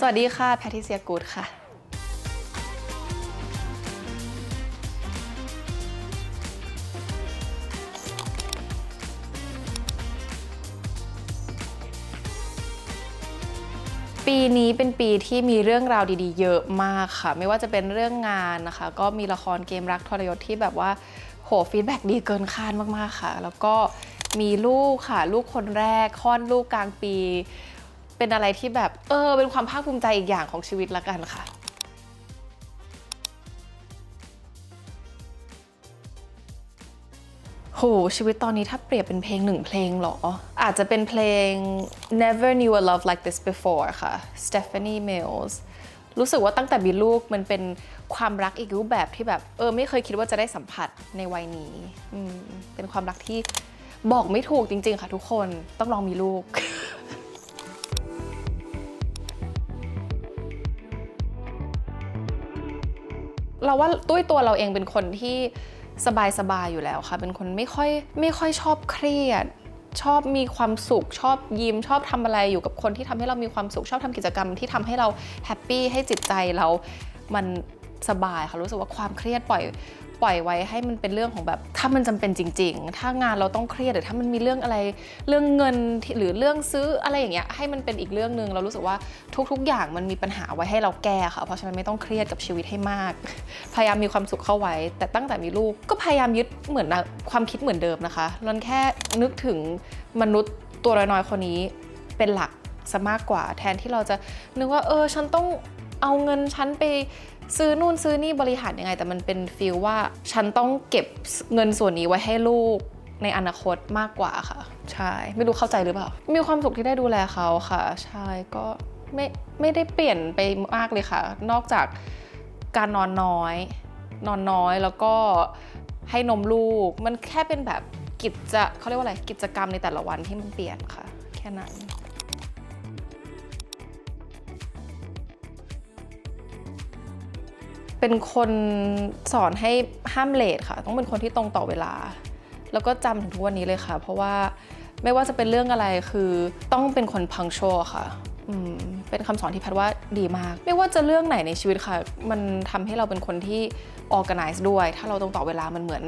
สวัสดีค่ะ แพทิเซียกูดค่ะ ปีนี้เป็นปีที่มีเรื่องราวดีๆ เยอะมากค่ะ ไม่ว่าจะเป็นเรื่องงานนะคะ ก็มีละครเกมรักทรยศที่แบบว่า โหฟีดแบ็ดีเกินคาดมากๆค่ะ แล้วก็มีลูกค่ะ ลูกคนแรกคลอดลูกกลางปี เป็นอะไรที่แบบเออเป็นความภาคภูมิใจอีกอย่างของชีวิตละกันค่ะโหชีวิตตอนนี้ถ้าเปรียบเป็นเพลงหนึ่งเพลงหรอ อาจจะเป็นเพลง Never Knew a Love Like This Before ค่ะ Stephanie Mills รู้สึกว่าตั้งแต่มีลูกมันเป็นความรักอีกรูปแบบที่แบบเออไม่เคยคิดว่าจะได้สัมผัสในวัยนี้ เป็นความรักที่บอกไม่ถูกจริง ๆ ค่ะทุกคนต้องลองมีลูก เราว่าด้วยตัวเราเองเป็นคนที่สบายสบายอยู่แล้วค่ะ เป็นคนไม่ค่อยไม่ค่อยชอบเครียด ชอบมีความสุข ชอบยิ้ม ชอบทำอะไรอยู่กับคนที่ทำให้เรามีความสุข ชอบทำกิจกรรมที่ทำให้เราแฮปปี้ให้จิตใจเรา มันสบายค่ะ รู้สึกว่าความเครียดปล่อย ปล่อยไว้ให้มันเป็นเรื่องของแบบ ถ้ามันจำเป็นจริง ๆ ถ้างานเราต้องเครียดหรือถ้ามันมีเรื่องอะไรเรื่องเงินหรือเรื่องซื้ออะไรอย่างเงี้ยให้มันเป็นอีกเรื่องหนึ่งเรารู้สึกว่าทุกๆ อย่างมันมีปัญหาไว้ให้เราแก้ค่ะ เพราะฉะนั้นไม่ต้องเครียดกับชีวิตให้มาก พยายามมีความสุขเข้าไว้ แต่ตั้งแต่มีลูกก็พยายามยึดเหมือนนะความคิดเหมือนเดิมนะคะเราแค่นึกถึงมนุษย์ตัวน้อยๆคนนี้เป็นหลักซะมากกว่าแทนที่เราจะนึกว่าเออฉันต้องเอาเงินฉันไป ซื้อนู่นซื้อนี่บริหารยังไง แต่มันเป็นฟีลว่าฉันต้องเก็บเงินส่วนนี้ไว้ให้ลูกในอนาคตมากกว่าค่ะ ใช่ ไม่รู้เข้าใจหรือเปล่า มีความสุขที่ได้ดูแลเขาค่ะ ใช่ก็ไม่ไม่ได้เปลี่ยนไปมากเลยค่ะ นอกจากการนอนน้อย นอนน้อยแล้วก็ให้นมลูก มันแค่เป็นแบบกิจจะเขาเรียกว่าอะไรกิจกรรมในแต่ละวันที่มันเปลี่ยนค่ะ แค่นั้น เป็นคนสอนให้ห้ามเลทค่ะ ต้องเป็นคนที่ตรงต่อเวลา แล้วก็จำถึงทุกวันนี้เลยค่ะ เพราะว่าไม่ว่าจะเป็นเรื่องอะไรคือต้องเป็นคนพังโชค่ะเป็นคำสอนที่แพทย์ว่าดีมาก ไม่ว่าจะเรื่องไหนในชีวิตค่ะ มันทำให้เราเป็นคนที่ organize ด้วย ถ้าเราตรงต่อเวลามันเหมือน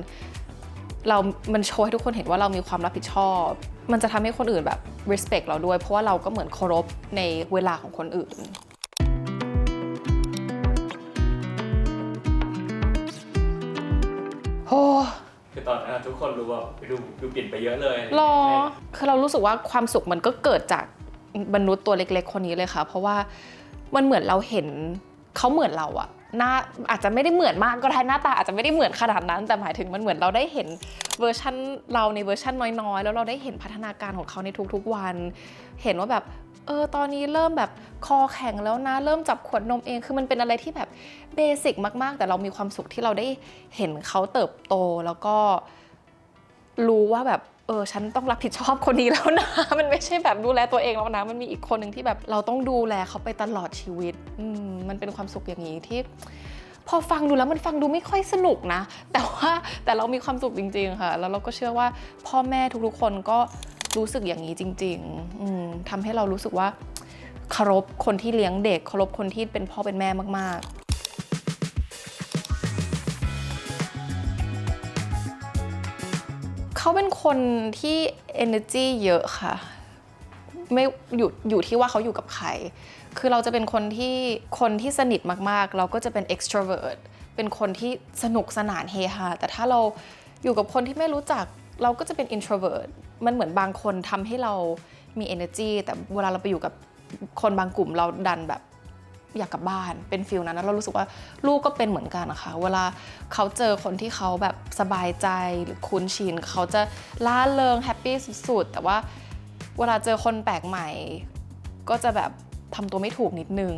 เรา มันโชว์ให้ทุกคนเห็นว่าเรามีความรับผิดชอบ มันจะทำให้คนอื่นแบบ respect เราด้วย เพราะว่าเราก็เหมือนเคารพในเวลาของคนอื่น คือตอนนั้นทุกคนรู้ว่าดูดูเปลี่ยนไปเยอะเลยรอคือเรารู้สึกว่าความสุขมันก็เกิดจากมนุษย์ตัวเล็ก ๆ คนนี้เลยค่ะ เพราะว่ามันเหมือนเราเห็นเขาเหมือนเราอะ หน้าอาจจะไม่ได้เหมือนมากก็ได้หน้าตาอาจจะไม่ได้เหมือนขนาดนั้น แต่หมายถึงมันเหมือนเราได้เห็นเวอร์ชันเราในเวอร์ชันน้อยๆ แล้วเราได้เห็นพัฒนาการของเขาในทุกๆวัน เห็นว่าแบบเออตอนนี้เริ่มแบบคอแข็งแล้วนะ เริ่มจับขวดนมเอง คือมันเป็นอะไรที่แบบเบสิกมากๆ แต่เรามีความสุขที่เราได้เห็นเขาเติบโตแล้วก็รู้ว่าแบบ เออฉันต้องรับผิดชอบคนนี้แล้วนะ มันไม่ใช่แบบดูแลตัวเองแล้วนะ มันมีอีกคนหนึ่งที่แบบเราต้องดูแลเขาไปตลอดชีวิตอืมมันเป็นความสุขอย่างนี้ที่พอฟังดูแล้วมันฟังดูไม่ค่อยสนุกนะ แต่ว่าแต่เรามีความสุขจริง ๆ ค่ะ แล้วเราก็เชื่อว่าพ่อแม่ทุกๆคนก็รู้สึกอย่างนี้จริงๆอืมทำให้เรารู้สึกว่าเคารพคนที่เลี้ยงเด็กเคารพคนที่เป็นพ่อเป็นแม่มากๆ เขาเป็นคนที่ energy เยอะค่ะ ไม่อยู่อยู่ที่ว่าเขาอยู่กับใคร คือเราจะเป็นคนที่คนที่สนิทมากๆ เราก็จะเป็น extrovert เป็นคนที่สนุกสนานเฮฮาแต่ถ้าเราอยู่กับคนที่ไม่รู้จักเราก็จะเป็น introvert มันเหมือนบางคนทำให้เรามี energy แต่เวลาเราไปอยู่กับคนบางกลุ่มเราดันแบบ อยากกลับบ้าน เป็นฟิลนั้นแล้วเรารู้สึกว่าลูกก็เป็นเหมือนกันนะคะ เวลาเขาเจอคนที่เขาแบบสบายใจหรือคุ้นชินเขาจะล่าเริงแฮปปี้สุดๆ แต่ว่าเวลาเจอคนแปลกใหม่ ก็จะแบบทำตัวไม่ถูกนิดนึง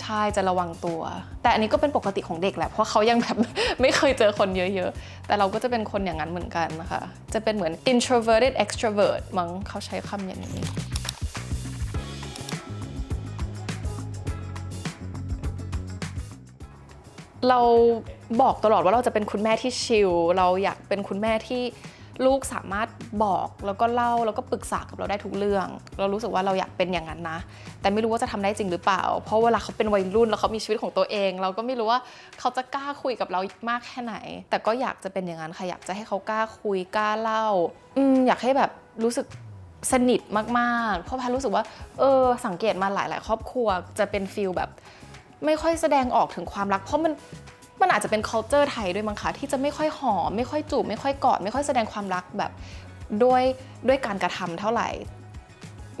ใช่จะระวังตัว แต่อันนี้ก็เป็นปกติของเด็กแหละ เพราะเขายังแบบไม่เคยเจอคนเยอะๆ แต่เราก็จะเป็นคนอย่างนั้นเหมือนกันนะคะ จะเป็นเหมือน introverted extrovert มั้งเขาใช้คำอย่างนี้ เราบอกตลอดว่าเราจะเป็นคุณแม่ที่ชิลเราอยากเป็นคุณแม่ที่ลูกสามารถบอกแล้วก็เล่าแล้วก็ปรึกษากับเราได้ทุกเรื่อง เรารู้สึกว่าเราอยากเป็นอย่างนั้นนะ แต่ไม่รู้ว่าจะทำได้จริงหรือเปล่า เพราะเวลาเขาเป็นวัยรุ่นแล้วเขามีชีวิตของตัวเอง เราก็ไม่รู้ว่าเขาจะกล้าคุยกับเรามากแค่ไหน แต่ก็อยากจะเป็นอย่างนั้นค่ะอยากจะให้เขากล้าคุยกล้าเล่าอืมอยากให้แบบรู้สึกสนิทมากๆ เพราะพทรู้สึกว่าเออสังเกตมาหลาย ๆ ครอบครัวจะเป็นฟิลแบบ ไม่ค่อยแสดงออกถึงความรัก เพราะมันมันอาจจะเป็น culture ไทยด้วยมั้งคะที่จะไม่ค่อยหอม ไม่ค่อยจูบไม่ค่อยกอด ไม่ค่อยแสดงความรักแบบด้วยด้วยการกระทำเท่าไหร่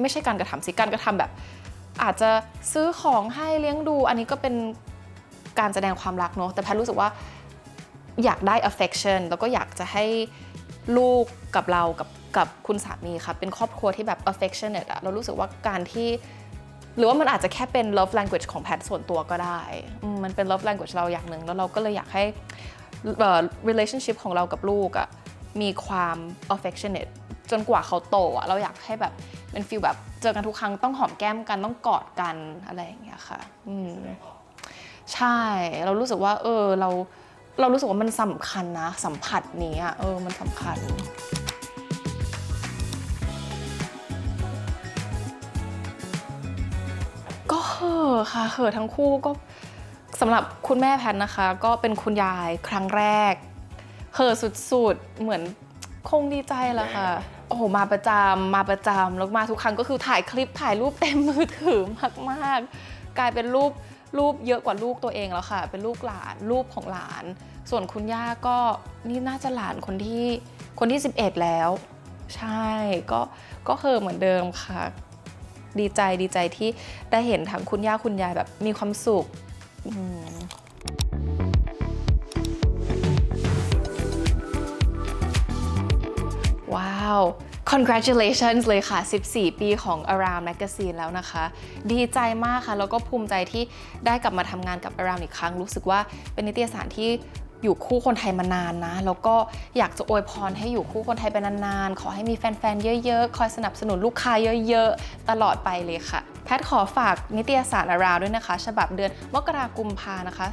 ไม่ใช่การกระทำสิการกระทำแบบ อาจจะซื้อของให้เลี้ยงดู อันนี้ก็เป็นการแสดงความรักเนอะแต่แพทรู้สึกว่าอยากได้ affection แล้วก็อยากจะให้ลูกกับเรากับกับคุณสามีค่ะเป็นครอบครัวที่แบบ affectionate อะเรารู้สึกว่าการที่ หรือว่ามันอาจจะแค่เป็น love language ของแพทส่วนตัวก็ได้มันเป็น love language เราอย่างหนึ่งแล้วเราก็เลยอยากให้ relationship ของเรากับลูกอะมีความ affectionate จนกว่าเขาโตอะเราอยากให้แบบเป็นฟีลแบบเจอกันทุกครั้งต้องหอมแก้มกันต้องกอดกันอะไรอย่างเงี้ยค่ะอืมใช่เรารู้สึกว่า เออเราเรารู้สึกว่ามันสำคัญนะ สัมผัสนี้อะเออมันสำคัญ อะค่ะเห่อะทั้งคู่ก็สำหรับคุณแม่แพทย์นะคะ ก็เป็นคุณยายครั้งแรกเห่อะสุดๆเหมือนคงดีใจแหละค่ะ โอ้โหมาประจำมาประจำแล้วมาทุกครั้งก็คือถ่ายคลิปถ่ายรูปเต็มมือถือมากๆ กลายเป็นรูปรูปเยอะกว่าลูกตัวเองแล้วค่ะ เป็นลูกหลานรูปของหลาน ส่วนคุณย่าก็นี่น่าจะหลานคนที่คนที่ 11 แล้ว ใช่ก็ก็เห่อะเหมือนเดิมค่ะ ดีใจดีใจที่ได้เห็นทั้งคุณย่าคุณยายแบบมีความสุขว้าว congratulations เลยค่ะ 14 ปีของ Around Magazine แล้วนะคะ ดีใจมากค่ะ แล้วก็ภูมิใจที่ได้กลับมาทำงานกับ Around อีกครั้ง รู้สึกว่าเป็นนิตยสารที่ อยู่คู่คนไทยมานานนะ แล้วก็อยากจะอวยพรให้อยู่คู่คนไทยไปนานๆ ขอให้มีแฟนๆ เยอะๆ คอยสนับสนุนลูกค้าเยอะๆ ตลอดไปเลยค่ะ แพทขอฝากนิตยสารอาราวด้วยนะคะ ฉบับเดือนมกราคมพานะคะ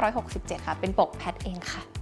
2567 ค่ะ เป็นปกแพทเองค่ะ